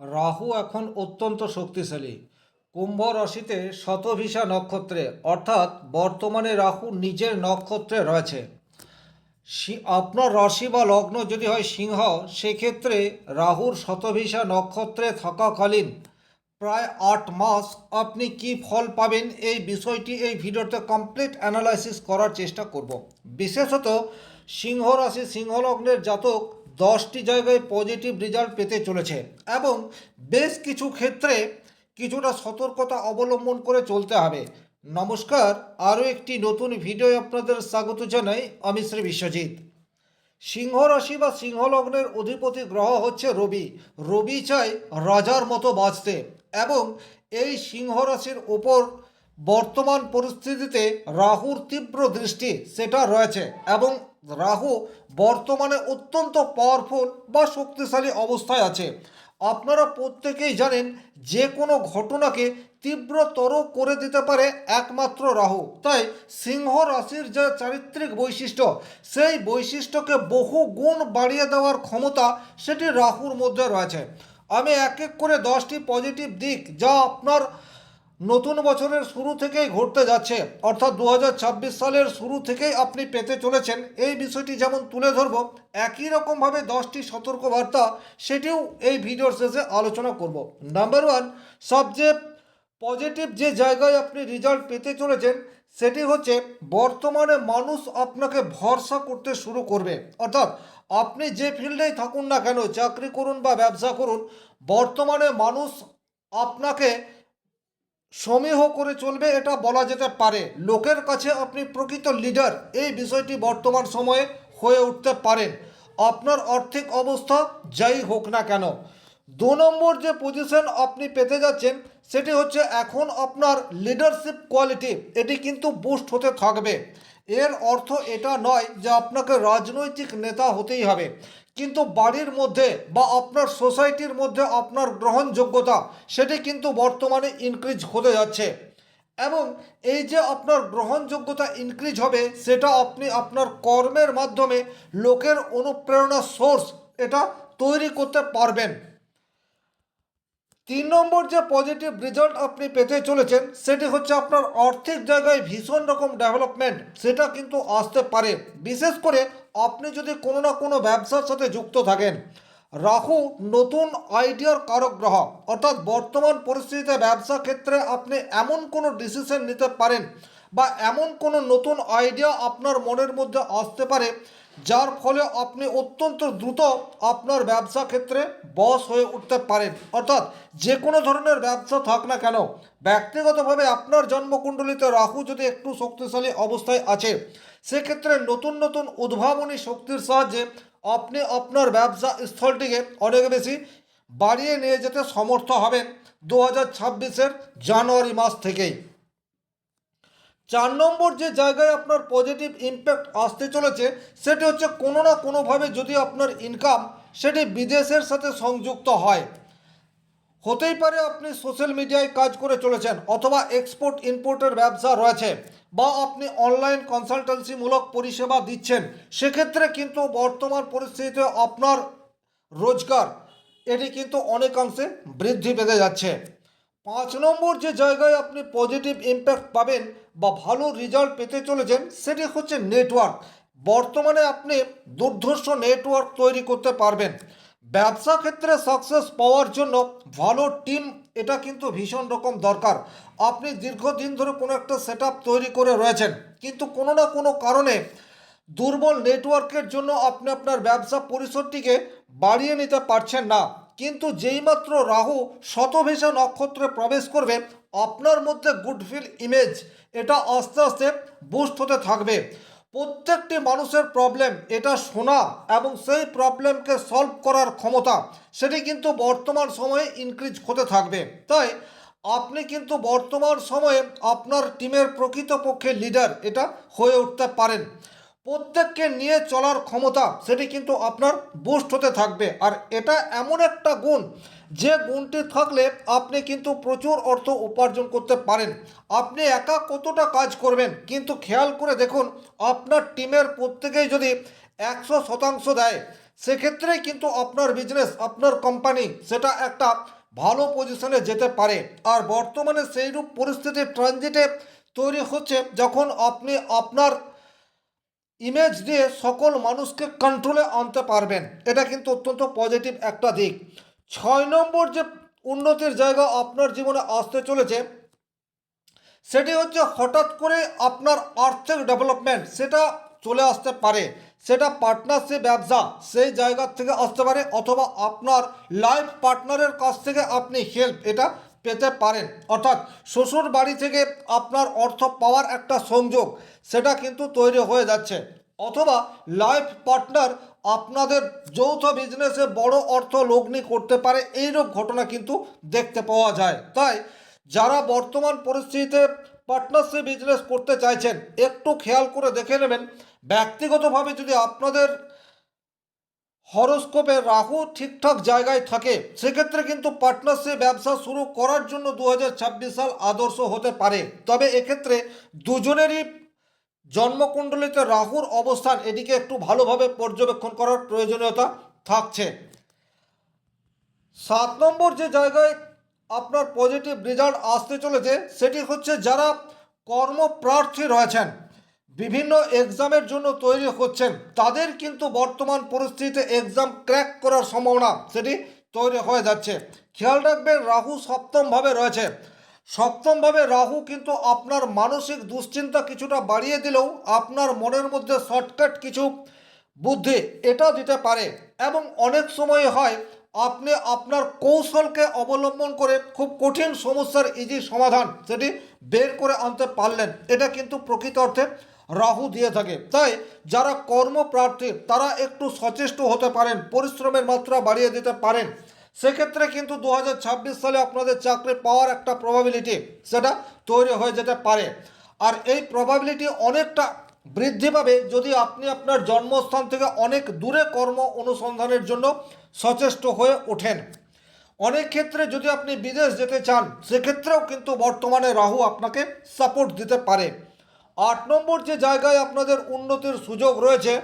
রাহু এখন অত্যন্ত শক্তিশালী। কুম্ভ রাশিতে শতভিসা নক্ষত্রে, অর্থাৎ বর্তমানে রাহু নিজের নক্ষত্রে রয়েছে। আপনার রাশি বা লগ্ন যদি হয় সিংহ, সেক্ষেত্রে রাহুর শতভিসা নক্ষত্রে থাকাকালীন প্রায় আট মাস আপনি কি ফল পাবেন এই বিষয়টি এই ভিডিওতে কমপ্লিট অ্যানালাইসিস করার চেষ্টা করব। বিশেষত সিংহ রাশি, সিংহ লগ্নের জাতক দশটি জায়গায় পজিটিভ রেজাল্ট পেতে চলেছে এবং বেশ কিছু ক্ষেত্রে কিছুটা সতর্কতা অবলম্বন করে চলতে হবে। নমস্কার, আরও একটি নতুন ভিডিও আপনাদের স্বাগত জানাই, আমি শ্রী বিশ্বজিৎ। সিংহ রাশি বা সিংহলগ্নের অধিপতি গ্রহ হচ্ছে রবি। রবি চায় রাজার মতো বাঁচতে এবং এই সিংহ রাশির ওপর বর্তমান পরিস্থিতিতে রাহুর তীব্র দৃষ্টি সেটা রয়েছে এবং রাহু বর্তমানে অত্যন্ত পাওয়ারফুল বা শক্তিশালী অবস্থায় আছে। আপনারা প্রত্যেকেই জানেন যে কোনো ঘটনাকে তীব্রতর করে দিতে পারে একমাত্র রাহু। তাই সিংহ রাশির যে চারিত্রিক বৈশিষ্ট্য, সেই বৈশিষ্ট্যকে বহু গুণ বাড়িয়ে দেওয়ার ক্ষমতা সেটি রাহুর মধ্যে রয়েছে। আমি এক এক করে দশটি পজিটিভ দিক যা আপনার নতুন বছরের শুরু থেকেই ঘটতে যাচ্ছে। অর্থাৎ দু হাজার ছাব্বিশ সালের শুরু থেকেই আপনি পেতে চলেছেন। এই বিষয়টি যেমন তুলে ধরব, একই রকমভাবে দশটি সতর্কবার্তা সেটিও এই ভিডিওর শেষে আলোচনা করব। নাম্বার ওয়ান সবচেয়ে পজিটিভ যে জায়গায় আপনি রেজাল্ট পেতে চলেছেন, সেটি হচ্ছে বর্তমানে মানুষ আপনাকে ভরসা করতে শুরু করবে। অর্থাৎ আপনি যে ফিল্ডেই থাকুন না কেন, চাকরি করুন বা ব্যবসা করুন, বর্তমানে মানুষ আপনাকে সমীহ করে চলবে এটা বলা যেতে পারে। লোকের কাছে আপনি প্রকৃত লিডার, এই বিষয়টি বর্তমান সময়ে হয়ে উঠতে পারেন আপনার আর্থিক অবস্থা যাই হোক না কেন। দু নম্বর যে পজিশন আপনি পেতে যাচ্ছেন, সেটি হচ্ছে এখন আপনার লিডারশিপ কোয়ালিটি এটি কিন্তু বুস্ট হতে থাকবে। এর অর্থ এটা নয় যে আপনাকে রাজনৈতিক নেতা হতেই হবে। কিন্তু বাড়ির মধ্যে বা আপনার সোসাইটির মধ্যে আপনার গ্রহণযোগ্যতা, সেটি কিন্তু বর্তমানে ইনক্রিজ হতে যাচ্ছে। এবং এই যে আপনার গ্রহণযোগ্যতা ইনক্রিজ হবে, সেটা আপনি আপনার কর্মের মাধ্যমে লোকের অনুপ্রেরণা সোর্স এটা তৈরি করতে পারবেন। তিন নম্বর যে পজিটিভ রেজাল্ট আপনি পেতে চলেছেন, সেটি হচ্ছে আপনার অর্থের জায়গায় ভীষণ রকম ডেভেলপমেন্ট সেটা কিন্তু আসতে পারে। বিশেষ করে আপনি যদি কোনো না কোনো ব্যবসার সাথে যুক্ত থাকেন। রাহু নতুন আইডিয়ার কারক গ্রহ, অর্থাৎ বর্তমান পরিস্থিতিতে ব্যবসা ক্ষেত্রে আপনি এমন কোনো ডিসিশন নিতে পারেন বা এমন কোনো নতুন আইডিয়া আপনার মনের মধ্যে আসতে পারে, যার ফলে আপনি অত্যন্ত দ্রুত আপনার ব্যবসা ক্ষেত্রে বস হয়ে উঠতে পারেন। অর্থাৎ যে কোনো ধরনের ব্যবসা থাক না কেন, ব্যক্তিগতভাবে আপনার জন্মকুণ্ডলিতে রাহু যদি একটু শক্তিশালী অবস্থায় আছে, সেক্ষেত্রে নতুন নতুন উদ্ভাবনী শক্তির সাহায্যে আপনি আপনার ব্যবসা স্থলটিকে অনেক বেশি বাড়িয়ে নিয়ে যেতে সমর্থ হবেন দু হাজার জানুয়ারি মাস থেকেই। চার নম্বর যে জায়গায় আপনার পজিটিভ ইম্প্যাক্ট আসতে চলেছে, সেটি হচ্ছে কোনো না কোনোভাবে যদি আপনার ইনকাম সেটি বিদেশের সাথে সংযুক্ত হয়। হতেই পারে আপনি সোশ্যাল মিডিয়ায় কাজ করে চলেছেন অথবা এক্সপোর্ট ইম্পোর্টের ব্যবসা রয়েছে বা আপনি অনলাইন কনসালটেন্সিমূলক পরিষেবা দিচ্ছেন, সেক্ষেত্রে কিন্তু বর্তমান পরিস্থিতিতে আপনার রোজগার এটি কিন্তু অনেকাংশে বৃদ্ধি পেতে যাচ্ছে। পাঁচ নম্বর যে জায়গায় আপনি পজিটিভ ইম্প্যাক্ট পাবেন বা ভালো রেজাল্ট পেতে চলেছেন, সেটি হচ্ছে নেটওয়ার্ক বর্তমানে আপনি দুর্ধর্ষ নেটওয়ার্ক তৈরি করতে পারবেন। ব্যবসা ক্ষেত্রে সাকসেস পাওয়ার জন্য ভালো টিম এটা কিন্তু ভীষণ রকম দরকার। আপনি দীর্ঘদিন ধরে কোনো একটা সেট তৈরি করে রয়েছেন, কিন্তু কোনো না কোনো কারণে দুর্বল নেটওয়ার্কের জন্য আপনি আপনার ব্যবসা পরিসরটিকে বাড়িয়ে নিতে পারছেন না। কিন্তু যেইমাত্র রাহু শতভিসা নক্ষত্রে প্রবেশ করবে, আপনার মধ্যে গুডফিল ইমেজ এটা আস্তে আস্তে বুস্ট হতে থাকবে। প্রত্যেকটি মানুষের প্রবলেম এটা শোনা এবং সেই প্রবলেমকে সলভ করার ক্ষমতা, সেটি কিন্তু বর্তমান সময়ে ইনক্রিজ হতে থাকবে। তাই আপনি কিন্তু বর্তমান সময়ে আপনার টিমের প্রকৃতপক্ষে লিডার এটা হয়ে উঠতে পারেন। প্রত্যেককে নিয়ে চলার ক্ষমতা সেটি কিন্তু আপনার বুস্ট হতে থাকবে। আর এটা এমন একটা গুণ, যে গুণটি থাকলে আপনি কিন্তু প্রচুর অর্থ উপার্জন করতে পারেন। আপনি একা কতটা কাজ করবেন? কিন্তু খেয়াল করে দেখুন, আপনার টিমের প্রত্যেকেই যদি একশো শতাংশ দেয়, সেক্ষেত্রে কিন্তু আপনার বিজনেস আপনার কোম্পানি সেটা একটা ভালো পজিশনে যেতে পারে। আর বর্তমানে সেইরূপ পরিস্থিতি ট্রানজিটে তৈরি হচ্ছে যখন আপনি আপনার ইমেজ দিয়ে সকল মানুষকে কন্ট্রোলে আনতে পারবেন। এটা কিন্তু অত্যন্ত পজিটিভ একটা দিক। ছয় নম্বর যে উন্নতির জায়গা আপনার জীবনে আসতে চলেছে, সেটি হচ্ছে হঠাৎ করে আপনার আর্থিক ডেভেলপমেন্ট সেটা চলে আসতে পারে। সেটা পার্টনারশিপ ব্যবসা, সেই জায়গা থেকে আসতে পারে, অথবা আপনার লাইফ পার্টনারের কাছ থেকে আপনি হেল্প এটা পেতে পারেন। অর্থাৎ শ্বশুর বাড়ি থেকে আপনার অর্থ পাওয়ার একটা সংযোগ, সেটা কিন্তু তৈরি হয়ে যাচ্ছে। অথবা লাইফ পার্টনার আপনাদের যৌথ বিজনেসে বড় অর্থ লগ্নি করতে পারে, এইরূপ ঘটনা কিন্তু দেখতে পাওয়া যায়। তাই যারা বর্তমান পরিস্থিতিতে পার্টনারশিপ বিজনেস করতে চাইছেন, একটু খেয়াল করে দেখে নেবেন। ব্যক্তিগতভাবে যদি আপনাদের হরস্কোপে রাহু ঠিকঠাক জায়গায় থাকে, সেক্ষেত্রে কিন্তু পার্টনারশিপ ব্যবসা শুরু করার জন্য দু হাজার ছাব্বিশ সাল আদর্শ হতে পারে। তবে এক্ষেত্রে দুজনেরই জন্মকুণ্ডলিতে রাহুর অবস্থান এটিকে একটু ভালোভাবে পর্যবেক্ষণ করার প্রয়োজনীয়তা থাকছে। সাত নম্বর যে জায়গায় আপনার পজিটিভ রেজাল্ট আসতে চলেছে, সেটি হচ্ছে যারা কর্মপ্রার্থী রয়েছেন। বিভিন্ন এক্সামের জন্য তৈরি হচ্ছেন। তাদের কিন্তু বর্তমান পরিস্থিতিতে এক্সাম ক্র্যাক করার সম্ভাবনা সেটি তৈরি হয়ে যাচ্ছে। খেয়াল রাখবেন, রাহু সপ্তমভাবে রয়েছে। সপ্তমভাবে রাহু কিন্তু আপনার মানসিক দুশ্চিন্তা কিছুটা বাড়িয়ে দিলেও আপনার মনের মধ্যে শর্টকাট কিছু বুদ্ধি এটা দিতে পারে। এবং অনেক সময় হয়, আপনি আপনার কৌশলকে অবলম্বন করে খুব কঠিন সমস্যার ইজি সমাধান সেটি বের করে আনতে পারলেন। এটা কিন্তু প্রকৃত অর্থে রাহু দিয়ে থাকে। তাই যারা কর্মপ্রার্থী, তারা একটু সচেষ্ট হতে পারেন, পরিশ্রমের মাত্রা বাড়িয়ে দিতে পারেন। সেক্ষেত্রে কিন্তু দু হাজার ছাব্বিশ সালে আপনাদের চাকরি পাওয়ার একটা প্রবাবিলিটি সেটা তৈরি হয়ে যেতে পারে। আর এই প্রবাবিলিটি অনেকটা বৃদ্ধি পাবে যদি আপনি আপনার জন্মস্থান থেকে অনেক দূরে কর্ম অনুসন্ধানের জন্য সচেষ্ট হয়ে ওঠেন। অনেক ক্ষেত্রে যদি আপনি বিদেশ যেতে চান, সেক্ষেত্রেও কিন্তু বর্তমানে রাহু আপনাকে সাপোর্ট দিতে পারে। আট নম্বর যে জায়গায় আপনাদের উন্নতির সুযোগ রয়েছে,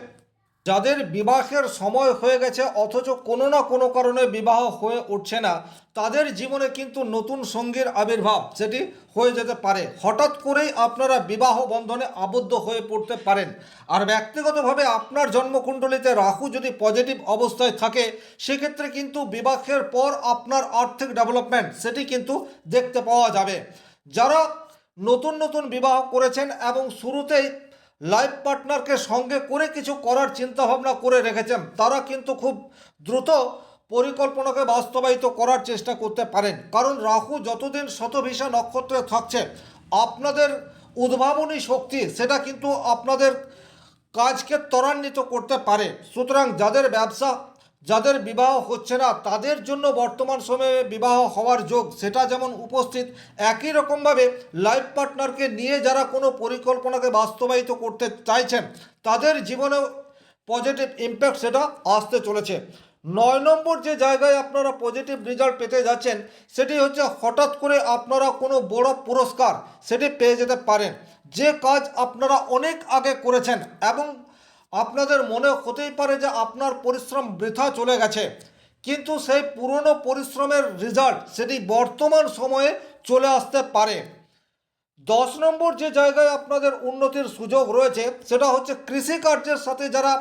যাদের বিবাহের সময় হয়ে গেছে, অথচ কোনো না কোনো কারণে বিবাহ হয়ে উঠছে না, তাদের জীবনে কিন্তু নতুন সঙ্গীর আবির্ভাব সেটি হয়ে যেতে পারে। হঠাৎ করেই আপনারা বিবাহ বন্ধনে আবদ্ধ হয়ে পড়তে পারেন। আর ব্যক্তিগতভাবে আপনার জন্মকুণ্ডলিতে রাহু যদি পজিটিভ অবস্থায় থাকে, সেক্ষেত্রে কিন্তু বিবাহের পর আপনার আর্থিক ডেভেলপমেন্ট সেটি কিন্তু দেখতে পাওয়া যাবে। যারা নতুন নতুন বিবাহ করেছেন এবং শুরুতেই লাইফ পার্টনারকে সঙ্গে করে কিছু করার চিন্তাভাবনা করে রেখেছেন। তারা কিন্তু খুব দ্রুত পরিকল্পনাকে বাস্তবায়িত করার চেষ্টা করতে পারেন। কারণ রাহু যতদিন শতভিসা নক্ষত্রে থাকছে, আপনাদের উদ্ভাবনী শক্তি সেটা কিন্তু আপনাদের কাজকে ত্বরান্বিত করতে পারে। সুতরাং যাদের ব্যবসা যাদের বিবাহ হচ্ছে না, তাদের জন্য বর্তমান সময়ে বিবাহ হওয়ার যোগ, সেটা যেমন উপস্থিত, একই রকমভাবে লাইফ পার্টনারকে নিয়ে যারা কোনো পরিকল্পনাকে বাস্তবায়িত করতে চাইছেন, তাদের জীবনেও পজিটিভ ইম্প্যাক্ট সেটা আসতে চলেছে। নয় নম্বর যে জায়গায় আপনারা পজিটিভ রেজাল্ট পেতে যাচ্ছেন, সেটি হচ্ছে হঠাৎ করে আপনারা কোনো বড় পুরস্কার সেটি পেয়ে যেতে পারেন। যে কাজ আপনারা অনেক আগে করেছেন এবং আপনাদের মনে হতেই পারে যে আপনার পরিশ্রম বৃথা চলে গেছে। কিন্তু সেই পুরনো পরিশ্রমের রেজাল্ট সেটি বর্তমান সময়ে চলে আসতে পারে। দশ নম্বর যে জায়গায় আপনাদের উন্নতির সুযোগ রয়েছে, সেটা হচ্ছে কৃষিকার্যের সাথে যারা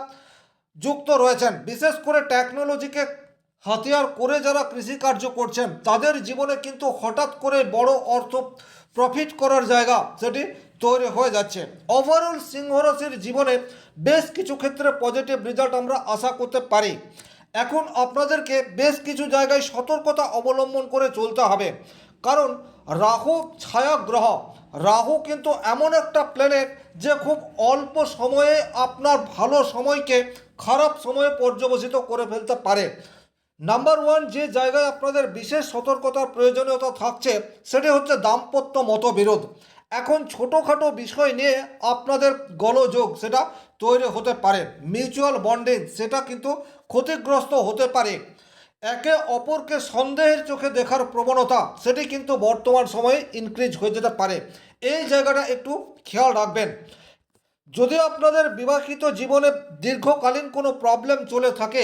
যুক্ত রয়েছেন, বিশেষ করে টেকনোলজিকে হাতিয়ার করে যারা কৃষিকার্য করছেন, তাদের জীবনে কিন্তু হঠাৎ করে বড় অর্থ প্রফিট করার জায়গা সেটি তৈরি হয়ে যাচ্ছে। ওভারঅল সিংহ রাশির জীবনে বেশ কিছু ক্ষেত্রে পজিটিভ রেজাল্ট আমরা আশা করতে পারি। এখন আপনাদেরকে বেশ কিছু জায়গায় সতর্কতা অবলম্বন করে চলতে হবে। কারণ রাহু ছায়া গ্রহ রাহু কিন্তু এমন একটা প্ল্যানেট যে খুব অল্প সময়ে আপনার ভালো সময়কে খারাপ সময়ে পর্যবসিত করে ফেলতে পারে। নাম্বার ওয়ান যে জায়গায় আপনাদের বিশেষ সতর্কতার প্রয়োজনীয়তা থাকছে, সেটি হচ্ছে দাম্পত্য মতবিরোধ। এখন ছোটোখাটো বিষয় নিয়ে আপনাদের গলযোগ সেটা তৈরি হতে পারে। মিউচুয়াল বন্ডিং সেটা কিন্তু ক্ষতিগ্রস্ত হতে পারে। একে অপরকে সন্দেহের চোখে দেখার প্রবণতা সেটি কিন্তু বর্তমান সময়ে ইনক্রিজ হয়ে যেতে পারে। এই জায়গাটা একটু খেয়াল রাখবেন। যদি আপনাদের বিবাহিত জীবনে দীর্ঘকালীন কোনো প্রবলেম চলে থাকে,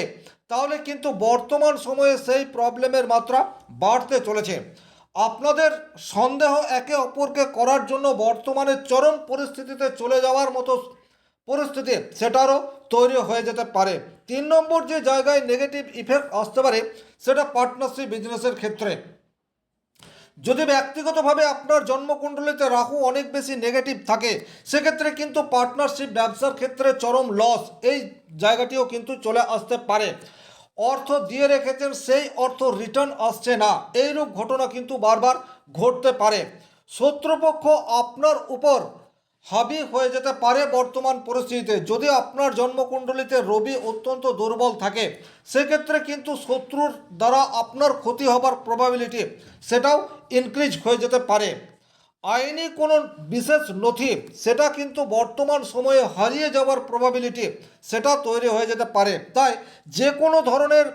তাহলে কিন্তু বর্তমান সময়ে সেই প্রবলেমের মাত্রা বাড়তে চলেছে। আপনাদের সন্দেহ একে অপরকে করার জন্য বর্তমানে চরম পরিস্থিতিতে চলে যাওয়ার মতো পরিস্থিতি সেটারও তৈরি হয়ে যেতে পারে। তিন নম্বর যে জায়গায় নেগেটিভ ইফেক্ট আসতে পারে, সেটা পার্টনারশিপ বিজনেসের ক্ষেত্রে। যদি ব্যক্তিগতভাবে আপনার জন্মকুণ্ডলিতে রাহু অনেক বেশি নেগেটিভ থাকে, সেক্ষেত্রে কিন্তু পার্টনারশিপ ব্যবসার ক্ষেত্রে চরম লস এই জায়গাটিও কিন্তু চলে আসতে পারে। অর্থ দিয়ে রেখেছেন, সেই অর্থ রিটার্ন আসছে না। এইরূপ ঘটনা কিন্তু বারবার ঘটতে পারে। শত্রুপক্ষ আপনার উপর হাবি হয়ে যেতে পারে বর্তমান পরিস্থিতিতে। যদি আপনার জন্মকুণ্ডলিতে রবি অত্যন্ত দুর্বল থাকে, সেক্ষেত্রে কিন্তু শত্রুর দ্বারা আপনার ক্ষতি হবার প্রবাবিলিটি সেটাও ইনক্রিজ হয়ে যেতে পারে। আইনি কোনো বিশেষ নথি, সেটা কিন্তু বর্তমান সময়ে হারিয়ে যাওয়ার প্রবাবিলিটি সেটা তৈরি হয়ে যেতে পারে। তাই যে কোনো ধরনের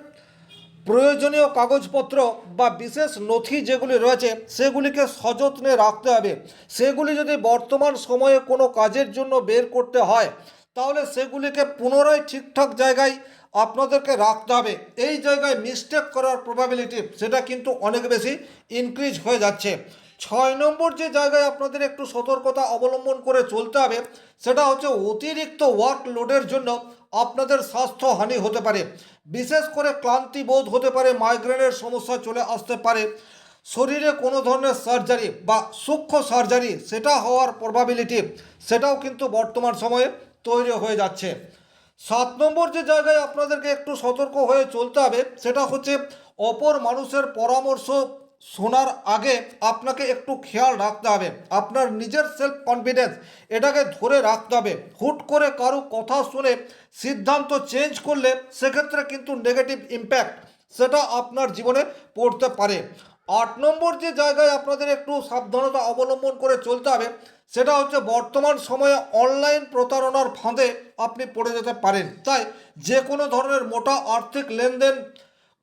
প্রয়োজনীয় কাগজপত্র বা বিশেষ নথি যেগুলি রয়েছে, সেগুলিকে সযত্নে রাখতে হবে। সেগুলি যদি বর্তমান সময়ে কোনো কাজের জন্য বের করতে হয়, তাহলে সেগুলিকে পুনরায় ঠিকঠাক জায়গায় আপনাদেরকে রাখতে হবে। এই জায়গায় মিস্টেক করার প্রবাবিলিটি সেটা কিন্তু অনেক বেশি ইনক্রিজ হয়ে যাচ্ছে। ছয় নম্বর যে জায়গায় আপনাদের একটু সতর্কতা অবলম্বন করে চলতে হবে, সেটা হচ্ছে অতিরিক্ত ওয়ার্কলোডের জন্য আপনাদের স্বাস্থ্য হানি হতে পারে। বিশেষ করে ক্লান্তি বোধ হতে পারে মাইগ্রেনের সমস্যা চলে আসতে পারে, শরীরে কোনো ধরনের সার্জারি বা সূক্ষ্ম সার্জারি সেটা হওয়ার প্রবাবিলিটি সেটাও কিন্তু বর্তমান সময়ে তৈরি হয়ে যাচ্ছে। সাত নম্বর যে জায়গায় আপনাদেরকে একটু সতর্ক হয়ে চলতে হবে, সেটা হচ্ছে অপর মানুষের পরামর্শ শোনার আগে আপনাকে একটু খেয়াল রাখতে হবে। আপনার নিজের সেলফ কনফিডেন্স এটাকে ধরে রাখতে হবে। হুট করে কারও কথা শুনে সিদ্ধান্ত চেঞ্জ করলে সেক্ষেত্রে কিন্তু নেগেটিভ ইম্প্যাক্ট সেটা আপনার জীবনে পড়তে পারে। আট নম্বর যে জায়গায় আপনাদের একটু সাবধানতা অবলম্বন করে চলতে হবে, সেটা হচ্ছে বর্তমান সময়ে অনলাইন প্রতারণার ফাঁদে আপনি পড়ে যেতে পারেন। তাই যে কোনো ধরনের মোটা আর্থিক লেনদেন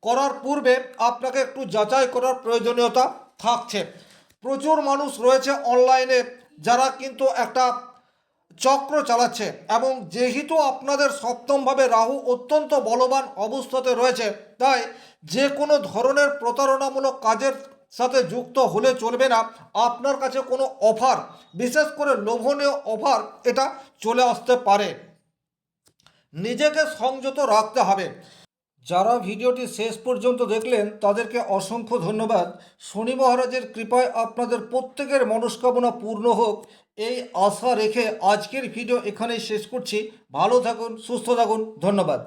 করার পূর্বে আপনাকে একটু যাচাই করার প্রয়োজনীয়তা থাকছে। প্রচুর মানুষ রয়েছে অনলাইনে যারা কিন্তু একটা চক্র চালাচ্ছে এবং যেহেতু আপনাদের সপ্তমভাবে রাহু অত্যন্ত বলবান অবস্থাতে রয়েছে, তাই যে কোনো ধরনের প্রতারণামূলক কাজের সাথে যুক্ত হলে চলবে না। আপনার কাছে কোনো অফার বিশেষ করে লোভনীয় অফার এটা চলে আসতে পারে। নিজেকে সংযত রাখতে হবে। যারা ভিডিওটি শেষ পর্যন্ত দেখলেন, তাদেরকে অসংখ্য ধন্যবাদ। শনি মহারাজের কৃপায় আপনাদের প্রত্যেকের মনস্কামনা পূর্ণ হোক। এই আশা রেখে আজকের ভিডিও এখানেই শেষ করছি। ভালো থাকুন, সুস্থ থাকুন। ধন্যবাদ।